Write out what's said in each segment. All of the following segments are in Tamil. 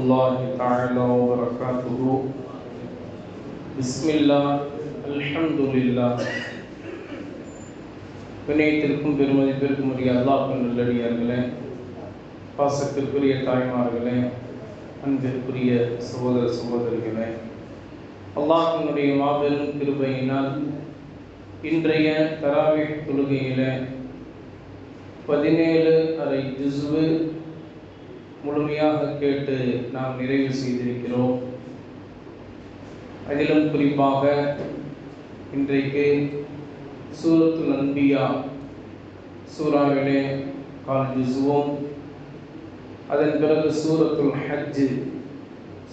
الله تعالى وبركاته بسم الله الحمد لله வினயத்திற்கும் பெருமதிப்பிற்கும் உரிய அல்லாஹ் நல்லடியார்களே பாசத்திற்குரிய தாய்மார்களே அன்பிற்குரிய சகோதர சகோதரிகளே அல்லாஹினுடைய மாபெரும் கிருபையினால் இன்றைய தராவி தொழுகையில் பதினேழு அரை ஜுஸ்வு முழுமையாக கேட்டு நாம் நிறைவு செய்திருக்கிறோம். அதிலும் குறிப்பாக இன்றைக்கு சூரத்து அன்பியா சூறாவிலே கால் ஜுஸ்வும் அதன் பிறகு சூரத்துல் ஹஜ்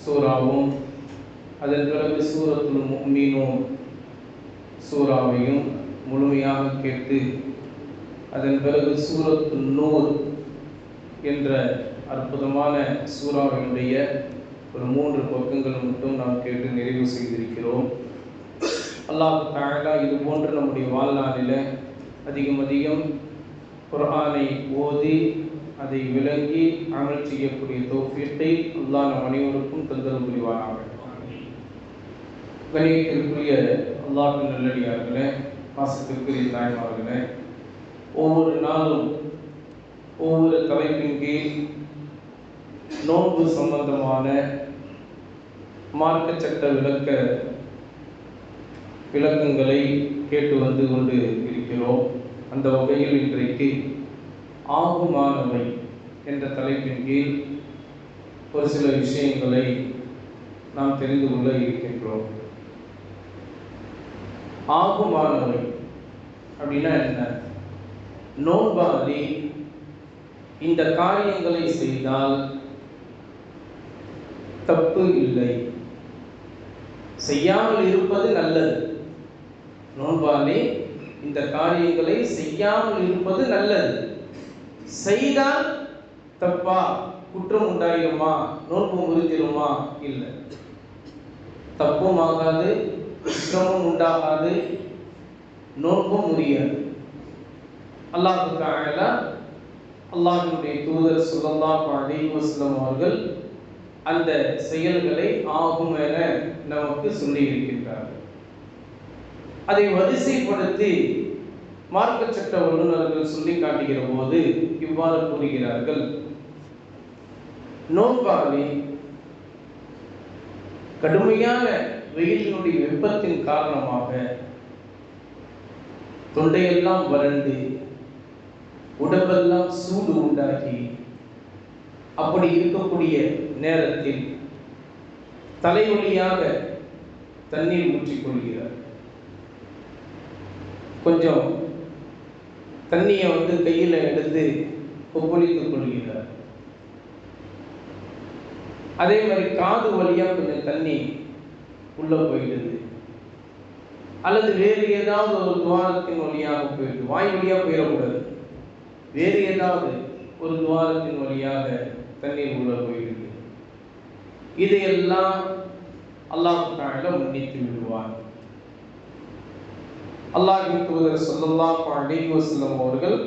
சூறாவும் அதன் பிறகு சூரத்துல் முக்மீனும் சூறாவையும் முழுமையாக கேட்டு அதன் பிறகு சூரத்து நூர் என்ற அற்புதமான சூறாவினுடைய ஒரு மூன்று பக்கங்கள் மட்டும் நாம் கேட்டு நிறைவு செய்திருக்கிறோம். அல்லாஹ் தாழா இது போன்று நம்முடைய வாழ்நாளில் அதிகம் அதிகம் குரானை ஓதி அதை விளங்கி அமல் செய்யக்கூடிய தோஃபியத்தை அல்லா நம் அனைவருக்கும் தந்தல் புரிவானாக. கணியத்திற்குரிய அல்லாஹின் நல்லடியார்களே பாசத்திற்குரிய தாய்மார்களே ஒவ்வொரு நாளும் ஒவ்வொரு தலைப்பின் கீழ் நோன்பு சம்பந்தமான மார்க்க சட்ட விளக்க விளக்கங்களை கேட்டு வந்து கொண்டு இருக்கிறோம். அந்த வகையில் இன்றைக்கு ஆகுமானவை என்ற தலைப்பின் கீழ் ஒரு சில விஷயங்களை நாம் தெரிந்து கொள்ள இருக்கின்றோம். ஆகுமானவை அப்படின்னா என்ன? நோன்பாதி இந்த காரியங்களை செய்தால் தப்பு இல்லை. செய்யாமல் இருப்பது நல்லது. நோன்பாலே இந்த காரியங்களை செய்யாமல் இருப்பது நல்லது. செய்தால் தப்பா? குற்றம் உண்டாயிருமா நோன்பு முறிஞ்சிருமா இல்லை. தப்பும் ஆகாது குற்றமும் உண்டாகாது நோன்பும் முறியாது அல்லாஹு அல்லாஹினுடைய தூதர் சுல்லல்லாஹு அலைஹி வஸல்லம் அவர்கள் அந்த செயல்களை ஆகும் என நமக்கு சொல்லி இருக்கின்றார்கள் அதை வரிசைப்படுத்தி மார்க்க சட்ட வல்லுநர்கள் சொல்லி காட்டுகிற போது இவ்வாறு கூறுகிறார்கள். நோன்பாளி கடுமையான வெயிலினுடைய வெப்பத்தின் காரணமாக தொண்டையெல்லாம் வறண்டு உடம்பெல்லாம் சூடு உண்டாகி அப்படி இருக்கக்கூடிய நேரத்தில் தலைவலியாக தண்ணீர் ஊற்றிக்கொள்கிறார். கொஞ்சம் தண்ணியை வந்து கையில் எடுத்து கொப்பளித்துக் கொள்கிறார். அதே மாதிரி காது வழியாக கொஞ்சம் தண்ணி உள்ள போயிடுது. அல்லது வேறு ஏதாவது ஒரு துவாரத்தின் வழியாக போயிடுது. வாய் வழியாக போயிடக்கூடாது. வேறு ஏதாவது ஒரு துவாரத்தின் வழியாக தண்ணீர் உள்ள போயிடுது. இதையெல்லாம் அல்லாஹ் மன்னித்து விடுவார் அல்லாஹின் தூதர் சொல்லலாம் அலைஹி வஸல்லம் அவர்கள்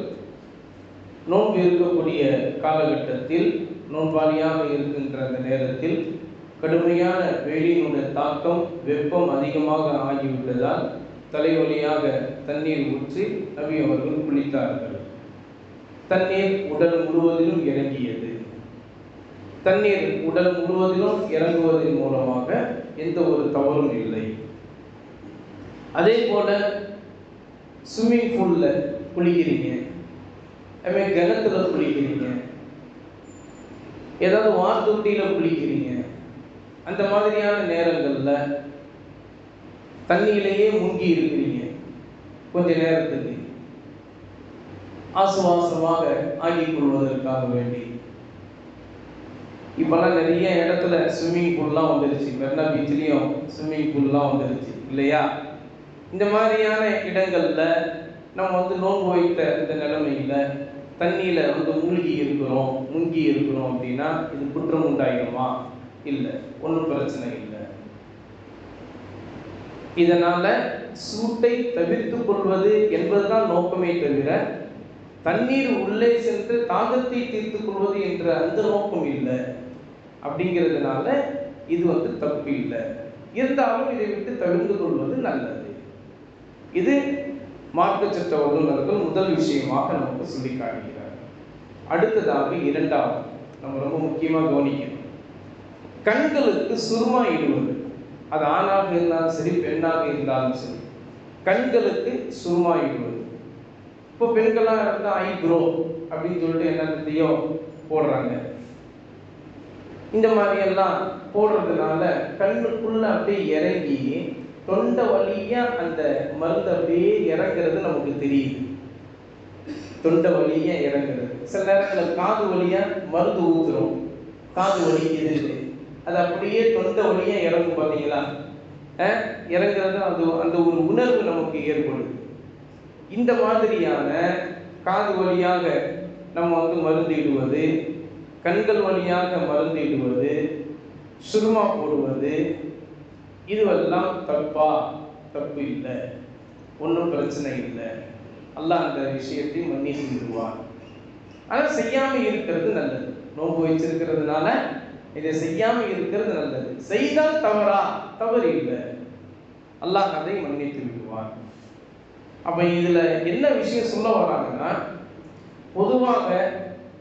நோன்பு இருக்கக்கூடிய காலகட்டத்தில் நோன்பாளியாக இருக்கின்ற அந்த நேரத்தில் கடுமையான வெயிலினுடைய தாக்கம் வெப்பம் அதிகமாக ஆகிவிட்டதால் தலைவலியாக தண்ணீர் ஊற்றி நபி அவர்கள் குளித்தார்கள். தண்ணீர் உடல் முழுவதிலும் இறங்கியது. தண்ணீர் உடல் முழுவதிலும் இறங்குவதன் மூலமாக எந்த ஒரு தவறும் இல்லை. அதே போல ஸ்விம்மிங் பூல்ல குளிக்கிறீங்க. அதுமாதிரி கிணத்துல குளிக்கிறீங்க. ஏதாவது வார்த்தொட்டியில குளிக்கிறீங்க. அந்த மாதிரியான நேரங்களில் தண்ணியிலேயே முங்கி இருக்கிறீங்க. கொஞ்ச நேரத்துக்கு. ஆசுவாசமாக ஆகிக் கொள்வதற்காக வேண்டி. இப்போல்லாம் நிறைய இடத்துல ஸ்விம்மிங் பூல்லாம் வந்துருச்சு. மெரினா பீச்லேயும் ஸ்விம்மிங் பூல்லாம் வந்துருச்சு. இல்லையா? இந்த மாதிரியான இடங்களில் நம்ம வந்து நோன்பு வைத்த இந்த நிலைமையில் தண்ணியில் வந்து மூழ்கி இருக்கிறோம் முங்கி இருக்கிறோம் அப்படின்னா இது குற்றம் உண்டாயிருமா இல்லை. ஒன்றும் பிரச்சனை இல்லை. இதனால சூட்டை தவிர்த்து கொள்வது என்பதுதான் நோக்கமே தவிர தண்ணீர் உள்ளே சென்று தாகத்தை தீர்த்து கொள்வது என்ற அந்த நோக்கம் இல்லை. அப்படிங்கிறதுனால இது வந்து தப்பு இல்லை. இருந்தாலும் இதை விட்டு தவிர்த்து கொள்வது நல்லது. இது மார்க்க சட்ட வல்லுநர்கள் முதல் விஷயமாக நமக்கு சொல்லி காட்டுகிறார் அடுத்ததாக இரண்டாவது நம்ம ரொம்ப முக்கியமாக கவனிக்கணும். கண்களுக்கு சுருமா இடுவது. அது ஆணாக இருந்தாலும் சரி பெண்ணாக இருந்தாலும் சரி கண்களுக்கு சுருமா இடுவது. இப்போ பெண்களாக இருந்தால் ஐப்ரோ அப்படின்னு சொல்லிட்டு என்ன தெரியும் போடுறாங்க. இந்த மாதிரியெல்லாம் போடுறதுனால கண்ணுக்குள்ள அப்படியே இறங்கி தொண்டை வழியா அந்த மருந்து அப்படியே இறங்குறது நமக்கு தெரியுது. தொண்டை வழியா இறங்குறது. சில நேரத்தில் காது வழியா மருந்து ஊத்துறோம். காது வலிக்குது அது அப்படியே தொண்டை வழியா இறங்கும் பார்த்தீங்களா இறங்குறது அது அந்த ஒரு உணர்வு நமக்கு ஏற்படுது. இந்த மாதிரியான காது வழியாக நம்ம வந்து மருந்து இடுவது கண்கள் வழியாக மருந்திடுவது சுருமா போடுவது இதுவெல்லாம் தப்பா? தப்பு இல்லை. ஒன்றும் பிரச்சனை இல்லை. அல்லாஹ் அந்த விஷயத்தை மன்னித்து விடுவார் ஆனால் செய்யாமல் இருக்கிறது நல்லது. நோன்பு வச்சிருக்கிறதுனால இதை செய்யாமல் இருக்கிறது நல்லது. செய்தால் தவறா? தவறு இல்லை. அல்லாஹ் அதை மன்னித்து விடுவார் அப்போ இதில் என்ன விஷயம் சொல்ல வராங்கன்னா பொதுவாக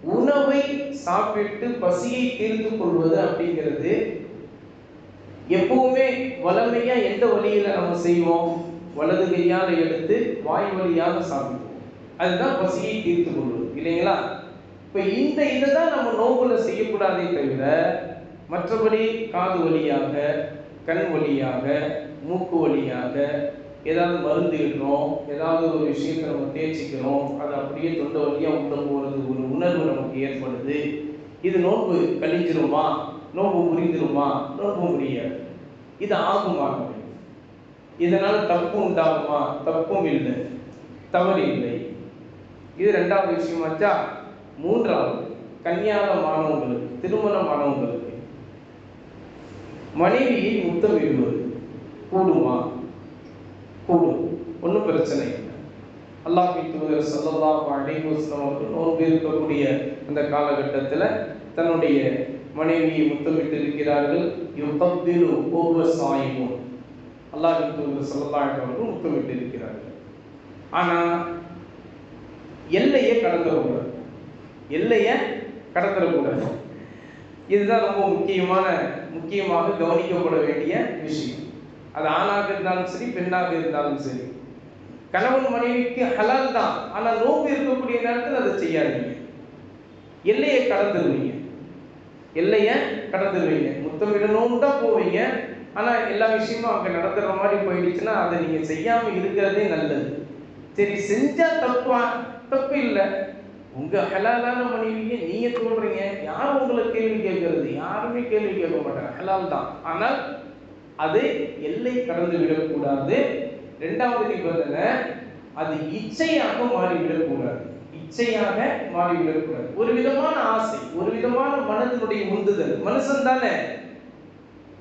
உணவை சாப்பிட்டு பசியை தீர்த்து கொள்வது அப்படிங்கிறது எப்பவுமே வளமையா எந்த வழியில நம்ம செய்வோம்? வலது கையால எடுத்து வாய் வழியாக சாப்பிடுவோம். அதுதான் பசியை தீர்த்து கொள்வது. இல்லைங்களா? இப்ப இந்த இதை தான் நம்ம நோம்புல செய்யக்கூடாதே தவிர மற்றபடி காது வழியாக கண் வழியாக மூக்கு வழியாக ஏதாவது மருந்து இடுறோம் ஏதாவது ஒரு விஷயத்தை நம்ம தேய்ச்சிக்கிறோம் அது அப்படியே தொண்டை வழியாக உள்ள போகிறது ஒரு உணர்வு நமக்கு ஏற்படுது. இது நோன்பு கழிஞ்சிருமா? நோன்பு முறிந்துருமா நோன்பு முடியாது. இது ஆகுமாகவே இதனால் தப்பு உண்டாகுமா? தப்பும் இல்லை. தவறு இல்லை. இது ரெண்டாவது விஷயமாச்சா மூன்றாவது கன்னியாகமானவங்களுக்கு திருமணமானவங்களுக்கு மனைவியை முத்தமிடுவது கூடுமா? கூடும். ஒன்றும் பிரச்சனை இல்லை. அல்லாஹின் தூதர் சல்லல்லா அலைஹி வஸல்லம் அவர்கள் நோன்பு இருக்கக்கூடிய அந்த காலகட்டத்தில் தன்னுடைய மனைவியை முத்தமிட்டு இருக்கிறார்கள் யுகப்பிலு ஒவ்வொரு சாயமும் அல்லாஹ் தூதர் சல்லல்லா அவர்கள் முத்தமிட்டு இருக்கிறார்கள் ஆனால் எல்லையை கடந்துடக்கூடாது எல்லையை கடந்துடக்கூடாது இதுதான் ரொம்ப முக்கியமான முக்கியமாக கவனிக்கப்பட வேண்டிய விஷயம். அது ஆணாக இருந்தாலும் சரி பெண்ணாக இருந்தாலும் சரி. கணவன் மனைவிக்கு ஹலால் தான். ஆனால் நோம்பு இருக்கக்கூடிய நேரத்தில் அதை செய்யாதீங்க. எல்லையை கடந்துருவீங்க எல்லையை கடந்துருவீங்க முத்தமிடணும் தான் போவீங்க. ஆனால் எல்லா விஷயமும் அங்கே நடத்துகிற மாதிரி போயிடுச்சுன்னா அதை நீங்கள் செய்யாமல் இருக்கிறதே நல்லது. சரி செஞ்சால் தப்பா? தப்பு இல்லை. உங்கள் ஹலாலான மனைவியை நீங்கள் சொல்கிறீங்க யார் உங்களை கேள்வி கேட்கறது? யாருமே கேள்வி கேட்க மாட்டாங்க. ஹலால் தான். ஆனால் அது எல்லை கடந்து விடக்கூடாது. ரெண்டாவது நிபந்தனை அது இச்சையாக மாறிவிடக்கூடாது. இச்சையாக மாறிவிடக்கூடாது. ஒரு விதமான ஆசை ஒரு விதமான மனதினுடைய உந்துதல். மனுஷன் தானே.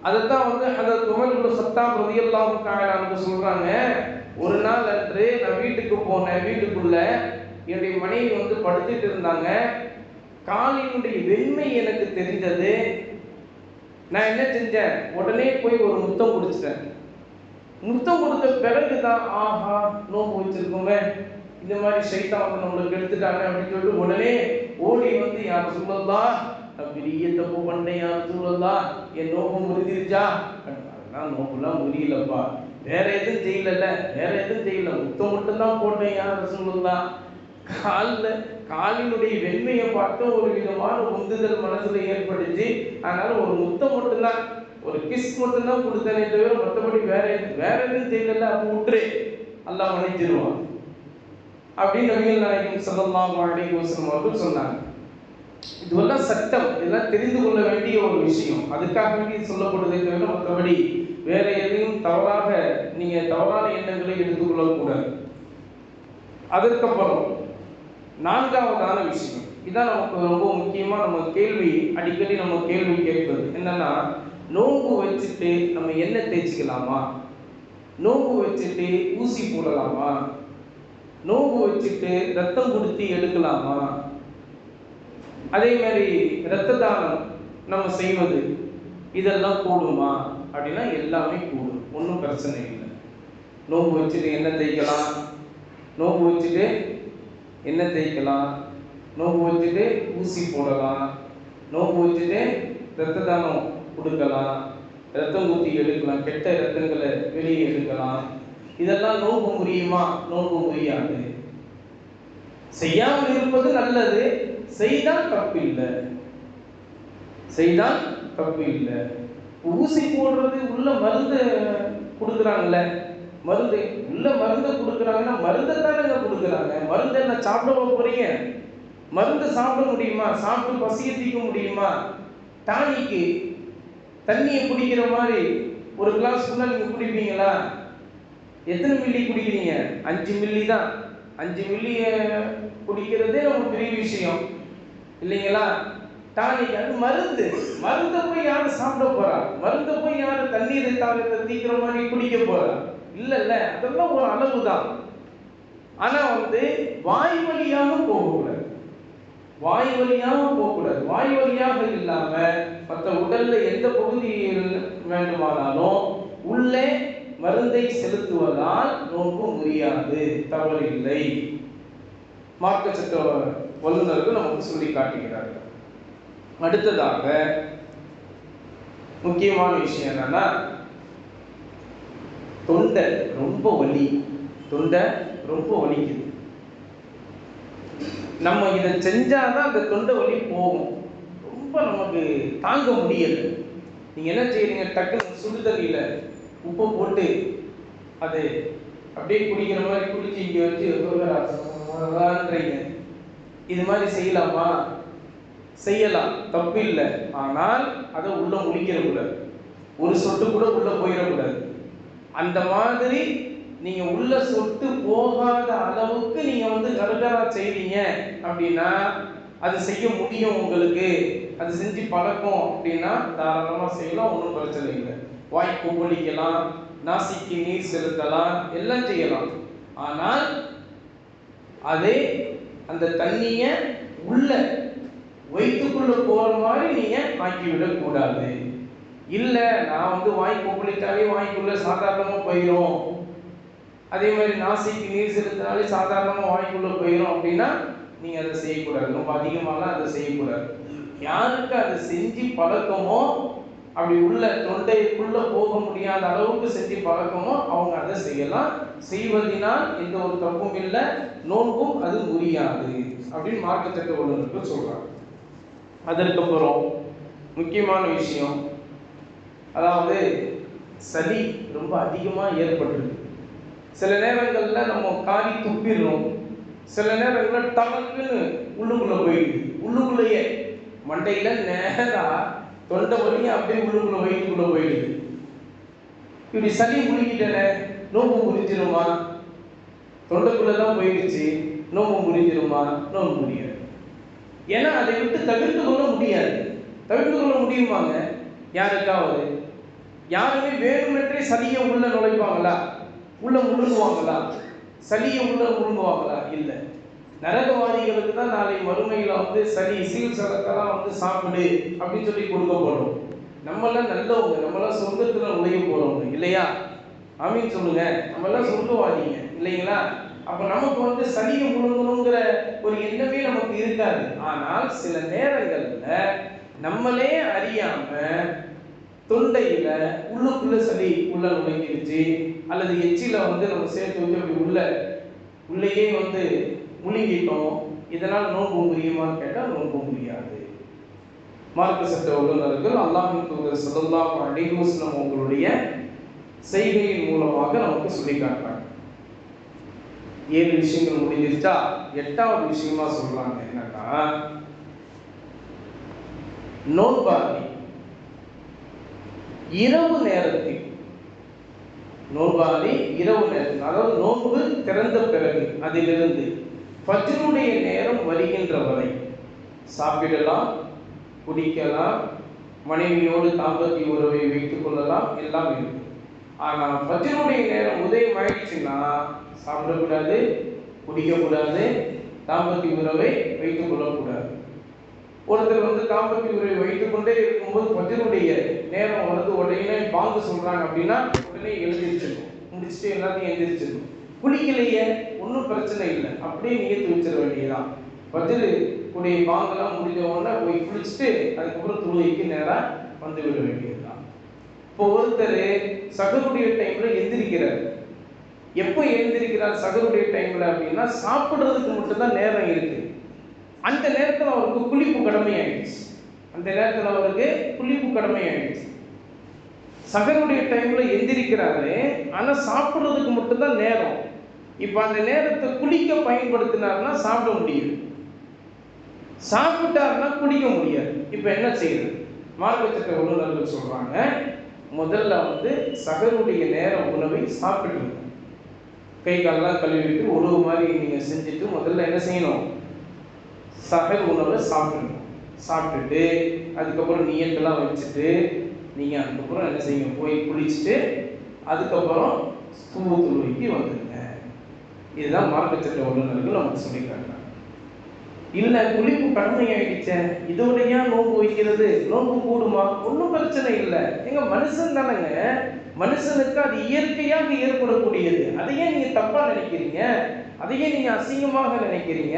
அதைத்தான் வந்து அந்த துமல் சத்தாம் ரதியெல்லாம் காணலாம்னு சொல்றாங்க. ஒரு நாள் அன்று நான் வீட்டுக்கு போனேன். வீட்டுக்குள்ள என்னுடைய மனைவி வந்து படுத்துட்டு இருந்தாங்க. காலினுடைய வெண்மை எனக்கு தெரிந்தது. நான் என்ன செஞ்சேன்? உடனே போய் ஒரு முத்தம் குடிச்சிட்டேன் முத்தம் கொடுத்த பிறகு தான் ஆஹா நோம்பு வச்சிருக்கோமே இந்த மாதிரி சைத்தான் வந்து நம்மளுக்கு எடுத்துட்டாங்க அப்படின்னு சொல்லிட்டு உடனே ஓடி வந்து யார் சொல்லலாம் நான் பெரிய தப்பு பண்ணேன் யார் சொல்லலாம் என் நோக்கம் முறிஞ்சிருச்சா அதெல்லாம் நோம்புலாம் முறியலப்பா வேற எதுவும் செய்யல வேற எதுவும் செய்யல. முத்தம் மட்டும்தான் போட்டேன் யார் சொல்லலாம் காலில் காலினுடைய வெண்மையை பார்த்து ஒரு விதமான உந்துதல் மனசுல ஏற்படுச்சு அதனால ஒரு முத்தம் மட்டும்தான் ஒரு கிஸ் மட்டும்தான் கொடுத்தனே தவிர மற்றபடி வேற வேற எதுவும் தெரியல அப்போ விட்டுரு. அல்லாஹ் மன்னிச்சிருவான். அப்படின்னு நபிகள் நாயகம் ஸல்லல்லாஹு அலைஹி வஸல்லம் அவர்கள் சொன்னாங்க. இதுவெல்லாம் சட்டம் இதெல்லாம் தெரிந்து கொள்ள வேண்டிய ஒரு விஷயம். அதுக்காக வேண்டி சொல்லப்படுதே தவிர மற்றபடி வேற எதையும் தவறாக நீங்க தவறான எண்ணங்களை எடுத்துக்கொள்ளக்கூடாது. அதற்கப்புறம் நான்காவதான விஷயம். இதான் நமக்கு ரொம்ப முக்கியமா நம்ம கேள்வி அடிக்கடி நம்ம கேள்வி கேட்பது. என்னன்னா நோம்பு வச்சுட்டு நம்ம எண்ணெய் தேய்ச்சிக்கலாமா? நோம்பு வச்சுட்டு ஊசி போடலாமா? நோம்பு வச்சுட்டு ரத்தம் கொடுத்து எடுக்கலாமா? அதே மாதிரி இரத்த தானம் நம்ம செய்வது இதெல்லாம் கூடுமா? அப்படின்னா எல்லாமே கூடும். ஒன்றும் பிரச்சனை இல்லை. நோம்பு வச்சுட்டு என்ன தேய்க்கலாம்? நோம்பு வச்சுட்டு என்ன தேய்க்கலாம்? நோம்பு வச்சுட்டு ஊசி போடலாம். நோம்பு வச்சுட்டு ரத்த தானம் கொடுக்கலாம். ரத்தம் ஊற்றி எடுக்கலாம். கெட்ட ரத்தங்களை வெளியே எடுக்கலாம். இதெல்லாம் நோம்பு முடியுமா நோன்பு முடியாது செய்யாமல் இருப்பது நல்லது. செய்தால் தப்பு இல்லை. செய்தால் தப்பு இல்லை. ஊசி போடுறது உள்ள மருந்து கொடுக்குறாங்கல்ல மருந்து உள்ள மருந்து கொடுக்குறாங்கன்னா மருந்தை தானேங்க கொடுக்குறாங்க. மருந்து என்ன சாப்பிட போறீங்க? மருந்து சாப்பிட முடியுமா? சாப்பிட்டு பசியை தீர்க்க முடியுமா? டானிக்கு தண்ணியை குடிக்கிற மாதிரி ஒரு கிளாஸ் ஃபுல்லாக நீங்கள் குடிப்பீங்களா? எத்தனை மில்லி குடிக்கிறீங்க? அஞ்சு மில்லி தான். அஞ்சு மில்லி குடிக்கிறதே நம்ம பெரிய விஷயம். இல்லைங்களா? டானிக் அது மருந்து. மருந்தை போய் யாரும் சாப்பிட போறா? மருந்தை போய் யாரும் தண்ணீரை தாகத்தை தீக்கிற மாதிரி குடிக்க போறா? இல்ல இல்ல அதெல்லாம் ஒரு அளவு தான் ஆனா வந்து வாய் வழியாக போகக்கூடாது. வாய் வழியாக போகக்கூடாது. வாய் வழியாக இல்லாம மற்ற உடல்ல எந்த பகுதியில் வேண்டுமானாலும் உள்ளே மருந்தை செலுத்துவதால் நோக்கு முடியாது தவறில்லை மார்க்க சட்ட வல்லுநர்கள் நமக்கு சொல்லி காட்டுகிறார்கள் அடுத்ததாக முக்கியமான விஷயம் என்னன்னா தொண்டை ரொம்ப வலி. தொண்டை ரொம்ப வலிக்குது. நம்ம இதை செஞ்சாதான் அந்த தொண்டை வலி போகும். ரொம்ப நமக்கு தாங்க முடியாது நீங்க என்ன செய்யறீங்க? டக்குன்னு சுடு தண்ணியில உப்பு போட்டு அது அப்படியே குடிக்கிற மாதிரி குடிச்சு இங்கே வச்சு இது மாதிரி செய்யலாமா? செய்யலாம். தப்பு இல்லை. ஆனால் அதை உள்ள முடிக்கிறக்கூடாது ஒரு சொட்டு கூட உள்ள போயிடக்கூடாது. அந்த மாதிரி நீங்க உள்ள சொட்டு போகாத அளவுக்கு நீங்க வந்து கருகரா செய்வீங்க அப்படின்னா அது செய்ய முடியும் உங்களுக்கு. அது செஞ்சு பழக்கம் அப்படின்னா தாராளமா செய்யலாம் ஒன்றும் பிரச்சனை இல்லை. வாய் கொப்பளிக்கலாம் நாசிக்கு நீர் செலுத்தலாம் எல்லாம் செய்யலாம். ஆனால் அதே அந்த தண்ணிய உள்ள வயிற்றுக்குள்ள போற மாதிரி நீங்க ஆக்கிவிடக் கூடாது. இல்ல நான் வந்து வாய் கொப்பளித்தாலே வாய்க்குள்ள சாதாரணமா போயிடும் அதே மாதிரி நாசிக்கு நீர் செலுத்தினாலே சாதாரணமா வாய்க்குள்ள போயிடும் அப்படின்னா நீங்க அதை செய்யக்கூடாது. ரொம்ப அதிகமாலாம் அதை செய்யக்கூடாது. யாருக்கு அதை செஞ்சு பழக்கமோ அப்படி உள்ள தொண்டைக்குள்ள போக முடியாத அளவுக்கு செஞ்சு பழக்கமோ அவங்க அதை செய்யலாம். செய்வதினால் எந்த ஒரு தப்பும் இல்லை நோன்பும் அது முடியாது அப்படின்னு மார்க்கத்தக்க சட்ட வல்லுநர்கள் சொல்றாங்க. அதற்கப்புறம் முக்கியமான விஷயம் அதாவது சளி ரொம்ப அதிகமாக ஏற்பட்டுருக்கு சில நேரங்களில் நம்ம காரி துப்பிடுறோம் சில நேரங்களில் டமக்குன்னு உள்ளுக்குள்ளே போயிடுது. உள்ளுக்குள்ளேயே. மண்டையில் நேராக தொண்டை வழியாக அப்படியே உள்ளுக்குள்ளே வயிற்றுக்குள்ளே போயிடுது. இப்படி சளி முழுகிட்டேனே நோம்பு முடிஞ்சிருமா? தொண்டைக்குள்ளே தான் போயிடுச்சு நோம்பு முடிஞ்சிருமா? நோம்பு முடியாது. ஏன்னா அதை விட்டு தவிர்த்து கொள்ள முடியாது. தவிர்த்து கொள்ள முடியுமாங்க? யாருக்காவது? யாருமே வேணுமென்றே சளியை உள்ள நுழைப்பாங்களா உள்ள முழுங்குவாங்களா? சளியை உள்ள முழுங்குவாங்களா? இல்லை. நரகவாதிகளுக்கு தான் நாளை மறுமையில் வந்து சளி சீல் சலக்கெல்லாம் வந்து சாப்பிடு அப்படின்னு சொல்லி கொடுக்கப்படும் நம்மளாம் நல்லவங்க நம்மளாம் சொந்தத்தில் நுழைய போறவங்க இல்லையா? ஆமீன் சொல்லுங்க. நம்மளாம் சொந்தவாதிங்க இல்லைங்களா? அப்ப நமக்கு வந்து சளியை முழுங்கணுங்கிற ஒரு எண்ணமே நமக்கு இருக்காது. ஆனால் சில நேரங்கள்ல நம்மளே அறியாம தொண்டையில உள்ளுக்குள்ள சளி உள்ள நுழைஞ்சிருச்சு அல்லது எச்சில வந்து நம்ம சேர்த்து வச்சு அப்படி உள்ள உள்ளேயே வந்து முழுங்கிட்டோம். இதனால் நோன்பு முடியுமான்னு கேட்டால் நோன்பு முடியாது. மார்க்க சட்ட வல்லுநர்கள் அல்லாஹின் தூதர் சல்லல்லாஹு அலைஹி உங்களுடைய செய்கையின் மூலமாக நமக்கு சொல்லி காட்டுறாங்க. ஏழு விஷயங்கள் முடிஞ்சிருச்சா? எட்டாவது விஷயமா சொல்றாங்க. என்னன்னா நோன்பாளி இரவு நேரத்தில். நோன்பாளி இரவு நேரத்தில். அதாவது நோன்பு திறந்த பிறகு அதிலிருந்து பஜ்ருடைய நேரம் வருகின்ற வரை சாப்பிடலாம் குடிக்கலாம் மனைவியோடு தாம்பத்திய உறவை வைத்துக் கொள்ளலாம் எல்லாம் இருக்கு ஆனால் பஜ்ருடைய நேரம் உதயம் ஆயிடுச்சுன்னா சாப்பிடக்கூடாது குடிக்கக்கூடாது தாம்பத்திய உறவை வைத்துக் கொள்ளக்கூடாது. ஒருத்தர் வந்து தாம்பத்திய உறவை வைத்துக் கொண்டே இருக்கும்போது பஜனுடைய நேரம் வந்து உடனே பாங்கு சொல்றாங்க அப்படின்னா உடனே எழுந்திரிச்சிடும் முடிச்சுட்டு எல்லாத்தையும் எழுந்திரிச்சிடும் குளிக்கலையே ஒன்றும் பிரச்சனை இல்லை. அப்படியே நீங்க வச்சிட வேண்டியதுதான். பஜல் கூடிய பாங்கெல்லாம் முடிஞ்ச உடனே போய் குளிச்சுட்டு அதுக்கப்புறம் துணிக்கு நேராக வந்து விட வேண்டியதுதான். இப்போ ஒருத்தர் சகருடைய டைம்ல எந்திரிக்கிறார். எப்போ எழுந்திருக்கிறார் சகருடைய டைம்ல அப்படின்னா சாப்பிட்றதுக்கு மட்டும்தான் நேரம் இருக்கு. அந்த நேரத்தில் அவருக்கு குளிப்பு கடமை ஆயிடுச்சு அந்த நேரத்தில் அவருக்கு குளிப்பு கடமை ஆயிடுச்சு சகருடைய டைம்ல எந்திரிக்கிறாரு. ஆனா சாப்பிடுறதுக்கு மட்டும்தான் நேரம். இப்போ அந்த நேரத்தை குளிக்க பயன்படுத்தினார்னா சாப்பிட முடியுது. சாப்பிட்டாருன்னா குடிக்க முடியாது. இப்போ என்ன செய்யுது மார்க்க வல்லுநர்கள் சொல்றாங்க முதல்ல வந்து சகருடைய நேர உணவை சாப்பிட்டுருங்க கை காலெல்லாம் கழுவிட்டு உணவு மாதிரி நீங்கள் செஞ்சுட்டு முதல்ல என்ன செய்யணும்? சகல் உணவை சாப்பிடுங்க சாப்பிட்டுட்டு அதுக்கப்புறம் நீயத்தெல்லாம் வச்சுட்டு நீங்கள் அதுக்கப்புறம் என்ன செய்யுங்க போய் குளிச்சுட்டு அதுக்கப்புறம் தூவு வந்துடுங்க. இதுதான் மார்க்கச்சட்ட வல்லுநர்கள் நமக்கு சொல்லி காட்டுறாங்க இல்லை குளிப்பு கடமையை வைக்கிச்சேன் இதோட ஏன் நோன்பு வைக்கிறது? நோன்பு கூடுமா? ஒன்றும் பிரச்சனை இல்லை. எங்கள் மனுஷன் தானேங்க. மனுஷனுக்கு அது இயற்கையாக ஏற்படக்கூடியது. அதையே நீங்கள் தப்பாக நினைக்கிறீங்க. அதையே நீங்க அசிங்கமாக நினைக்கிறீங்க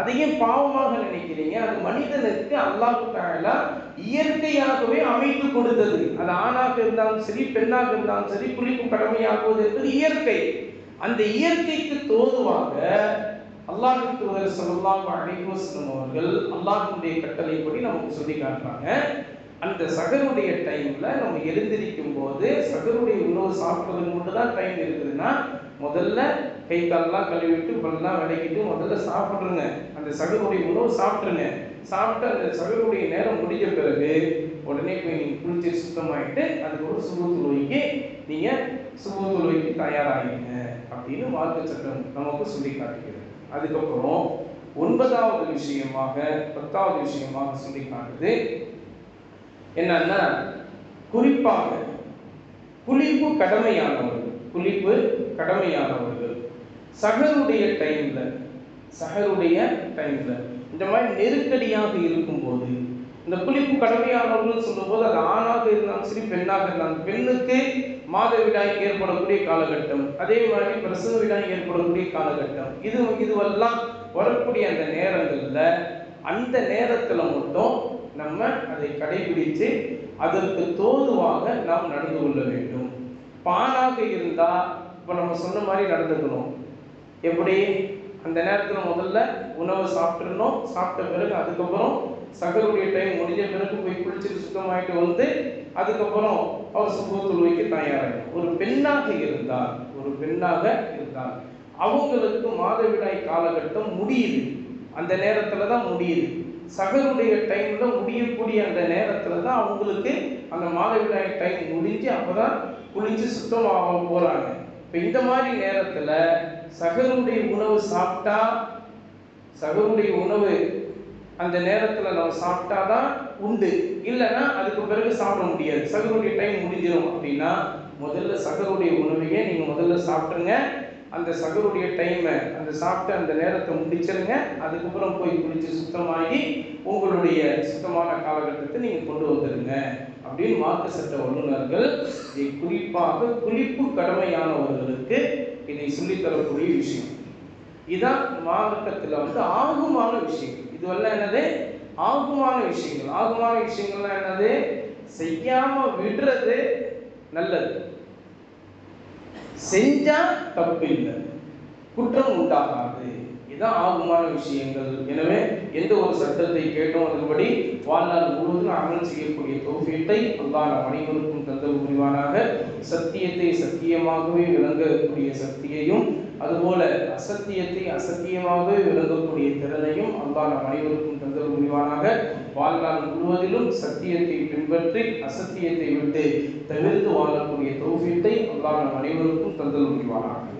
அதையும் பாவமாக நினைக்கிறீங்க அது மனிதனுக்கு அல்லாஹு தாலா இயற்கையாகவே அமைத்து கொடுத்தது. அது ஆணாக இருந்தாலும் சரி பெண்ணாக இருந்தாலும் சரி குளிப்பு கடமையாகுவது என்பது இயற்கை. அந்த இயற்கைக்கு தோதுவாக அல்லாஹின் தூதர் ஸல்லல்லாஹு அலைஹி அவர்கள் அல்லாஹ்வுடைய கட்டளைப்படி நமக்கு சொல்லி காட்டுறாங்க. அந்த சகருடைய டைம்ல நம்ம எழுந்திருக்கும் போது சகருடைய உணவு சாப்பிட்றதுக்கு மட்டும் தான் டைம் இருக்குதுன்னா முதல்ல கை காலெல்லாம் கழுவிட்டு பல்லாம் விளக்கிட்டு முதல்ல சாப்பிட்ருங்க. அந்த சகருடைய உணவு சாப்பிட்ருங்க. சாப்பிட்டு அந்த சகருடைய நேரம் முடிஞ்ச பிறகு உடனே போய் நீங்கள் குளிச்சு சுத்தமாயிட்டு அதுக்கப்புறம் சுபு தொழுவைக்கு நீங்கள் சுபு தொழுவைக்கு தயாராகிங்க அப்படின்னு மார்க்க சட்டம் நமக்கு சொல்லி காட்டுகிறது. அதுக்கப்புறம் ஒன்பதாவது விஷயமாக பத்தாவது விஷயமாக சொல்லி காட்டுது. என்னன்னா குறிப்பாக குளிப்பு கடமையானவர்கள் குளிப்பு கடமையானவர்கள். சகருடைய டைம்ல சகருடைய டைம்ல இந்த மாதிரி நெருக்கடியாக இருக்கும்போது இந்த புளிப்பு கடமையானவர்கள் சொல்லும்போது அது ஆணாக இருந்தாலும் சரி பெண்ணாக இருந்தாலும் பெண்ணுக்கு மாதவிடாய் ஏற்படக்கூடிய காலகட்டம் அதே மாதிரி பிரசவ விடாய் ஏற்படக்கூடிய காலகட்டம் இது இதுவெல்லாம் வரக்கூடிய அந்த நேரங்களில் அந்த நேரத்தில் மட்டும் நம்ம அதை கடைபிடித்து அதற்கு தோதுவாக நாம் நடந்து கொள்ள வேண்டும். பானாக இருந்தால் இப்போ நம்ம சொன்ன மாதிரி நடந்துக்கணும். எப்படி? அந்த நேரத்தில் முதல்ல உணவு சாப்பிட்டுருந்தோம் சாப்பிட்ட பிறகு அதுக்கப்புறம் சகருடைய டைம் முடிஞ்ச பிறகு போய் குளிச்சுட்டு சுத்தமாயிட்டு வந்து அதுக்கப்புறம் அவர் சுபத்துழுவைக்கு தயாராகும் ஒரு பெண்ணாக இருந்தால் ஒரு பெண்ணாக இருந்தால் அவங்களுக்கு மாதவிடாய் காலகட்டம் முடியுது. அந்த நேரத்தில் தான் முடியுது. சகருடைய டைமில் முடியக்கூடிய அந்த நேரத்தில் தான் அவங்களுக்கு அந்த மாதவிடாய் டைம் முடிஞ்சு அப்போ தான் குளிச்சு சுத்தமாக போகிறாங்க இப்போ இந்த மாதிரி நேரத்தில் சகருடைய உணவு சாப்பிட்டா சகருடைய உணவு அந்த நேரத்தில் நம்ம சாப்பிட்டாதான் உண்டு. இல்லைன்னா அதுக்கு பிறகு சாப்பிட முடியாது. சகருடைய டைம் முடிஞ்சிடும் அப்படின்னா முதல்ல சகருடைய உணவையே நீங்கள் முதல்ல சாப்பிட்ருங்க அந்த சகருடைய டைமை அந்த சாப்பிட்ட அந்த நேரத்தை முடிச்சிருங்க. அதுக்கப்புறம் போய் குளிச்சு சுத்தமாகி உங்களுடைய சுத்தமான காலகட்டத்தை நீங்கள் கொண்டு வந்துடுங்க அப்படின்னு மார்க்க சட்ட வல்லுநர்கள் இதை குறிப்பாக குறிப்பு கடமையானவர்களுக்கு இதை சொல்லித்தரக்கூடிய விஷயம். இதான் மார்க்கத்தில் வந்து ஆகுமான விஷயங்கள். இதுவெல்லாம் என்னது? ஆகுமான விஷயங்கள். ஆகுமான விஷயங்கள்லாம் என்னது? செய்யாம விடுறது நல்லது. செஞ்சா தப்பு இல்லை. குற்றம் உண்டாகாது. இதான் ஆகுமான விஷயங்கள். எனவே எந்த ஒரு சட்டத்தை கேட்டோம் அதன்படி வாழ்நாள் முழுவதும் அமல் செய்யக்கூடிய தோஃபியத்தை அல்லாஹ் நம் அனைவருக்கும் தந்தல் புரிவானாக சத்தியத்தை சத்தியமாகவே விளங்கக்கூடிய சக்தியையும் அதுபோல அசத்தியத்தை அசத்தியமாகவே விளங்கக்கூடிய திறனையும் அல்லாஹ் நம் அனைவருக்கும் தந்தல் புரிவானாக வாழ்நாள் முழுவதிலும் சத்தியத்தை பின்பற்றி அசத்தியத்தை விட்டு தவிர்த்து வாழக்கூடிய தோஃபியத்தை அல்லாஹ் நம் அனைவருக்கும் தந்தல் புரிவானாக